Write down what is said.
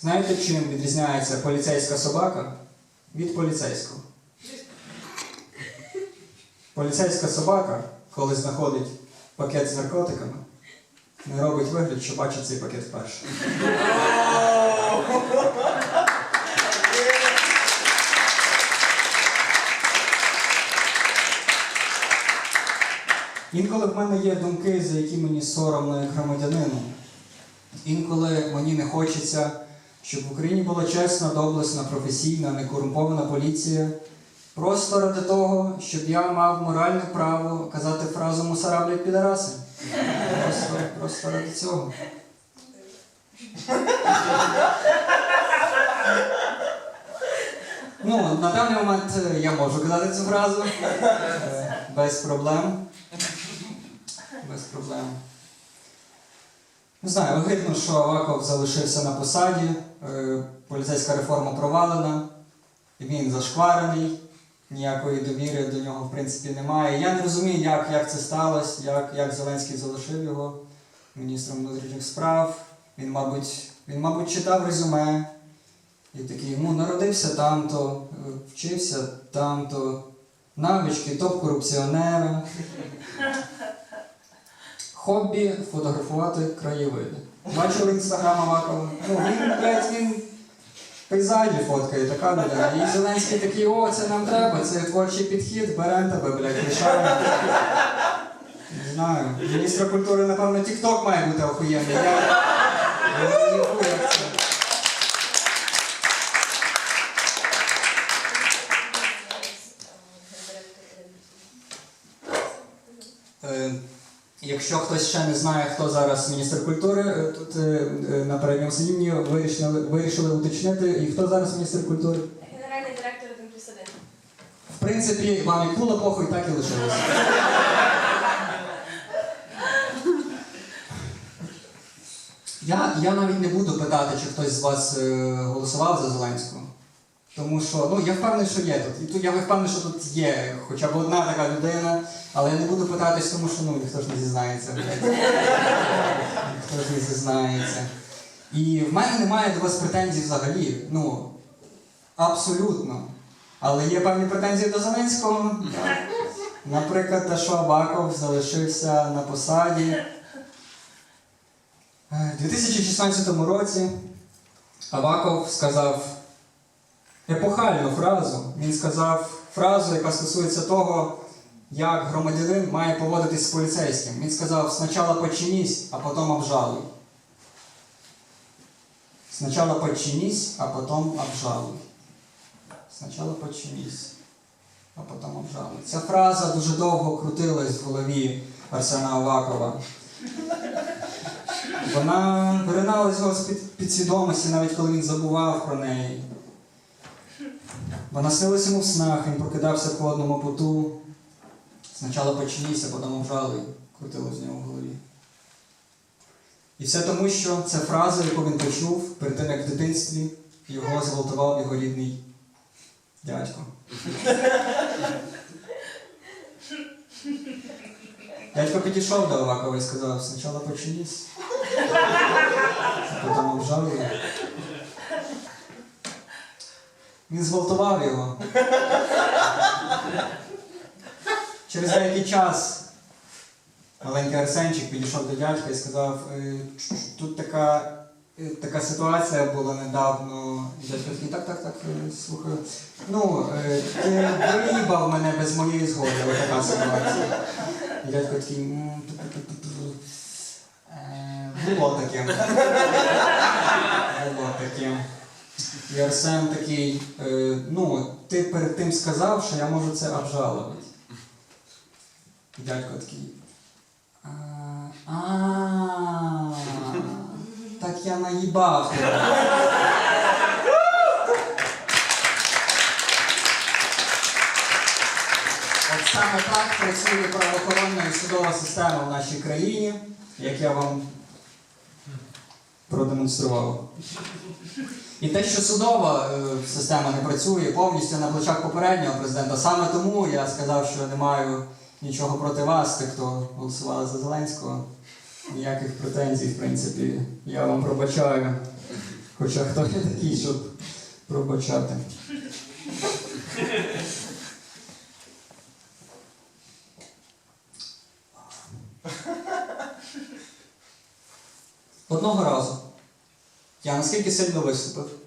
Знаєте, чим відрізняється поліцейська собака від поліцейського? Поліцейська собака, коли знаходить пакет з наркотиками, не робить вигляд, що бачить цей пакет вперше. Інколи в мене є думки, за які мені соромно як громадянину. Інколи мені не хочеться, щоб в Україні була чесна, доблесна, професійна, некорумпована поліція. Просто ради того, щоб я мав моральне право казати фразу мусора, блядь, підараси. Просто, просто ради цього. Ну, на даний момент е, я можу казати цю фразу. Е, Без проблем. Без проблем. Не знаю, видно, що Аваков залишився на посаді, поліцейська реформа провалена, він зашкварений, ніякої довіри до нього в принципі немає. Я не розумію, як, як це сталося, як, як Зеленський залишив його міністром внутрішніх справ. Він, мабуть, він, мабуть, читав резюме і такий, ну, народився там-то, е, вчився там-то, навички топ-корупціонера. Хобі фотографувати краєвиди. Бачили інстаграм Авакова? Ну, він, блядь, він пейзажі фоткає, така людина. І Зеленський такий, о, це нам треба, це творчий підхід, берем тебе, блядь, рішаємо. Не знаю. Міністра культури, напевно, тік-ток має бути охуєнний. Я, я їбу, як це. Е, Якщо хтось ще не знає, хто зараз міністр культури, е, тут е, е, на передньому сидінні вирішили, вирішили уточнити, і хто зараз міністр культури? Генеральний директор 1 плюс 1. В принципі, вам як було похуй, так і лишилося. Я, я навіть не буду питати, чи хтось з вас голосував за Зеленського. Тому що, ну, я впевнений, що є тут. І тут я впевнений, що тут є хоча б одна така людина, але я не буду питатись, тому що ну, ніхто ж не зізнається. Ніхто ж не зізнається. І в мене немає до вас претензій взагалі. Ну, абсолютно. Але є певні претензії до Зеленського. Наприклад, те, що Абаков залишився на посаді. Е, У 2016 році Аваков сказав епохальну фразу. Він сказав фразу, яка стосується того, як громадянин має поводитись з поліцейським. Він сказав: спочатку подчинись, а потім обжалуй. Спочатку подчинись, а потім обжалуй. Спочатку подчинись, а потім обжалуй. Ця фраза дуже довго крутилась в голові Арсена Авакова. Вона виринала з його з-під підсвідомості, навіть коли він забував про неї. Вона снилася йому в снах, він прокидався в холодному поту. Спочатку починися, потім обжалуй, крутило з нього в голові. І все тому, що це фраза, яку він почув перед тим, як в дитинстві його зґвалтував його рідний дядько. Дядько підійшов до Авакова і сказав, спочатку починись, потім обжалуй. Він зґвалтував його. Через деякий час маленький Арсенчик підійшов до дядька і сказав, «Е, тут така, е, така ситуація була недавно. Дядько такий, так, так, так, е, слухаю. Ну, ти виїбав мене без моєї згоди, така ситуація. Дядько такий, було таке. Було таке. І Арсен такий, е, ну, ти перед тим сказав, що я можу це обжалувати. І Дядько такий. А, так я наїбав. От саме так працює правоохоронна і судова система в нашій країні, як я вам продемонстрував. І те, що судова е, система не працює повністю на плечах попереднього президента, саме тому я сказав, що не маю нічого проти вас, тих, хто голосували за Зеленського. Ніяких претензій, в принципі, я вам пробачаю. Хоча хто я такий, щоб пробачати. Одного разу. Я наскільки сильно виступив,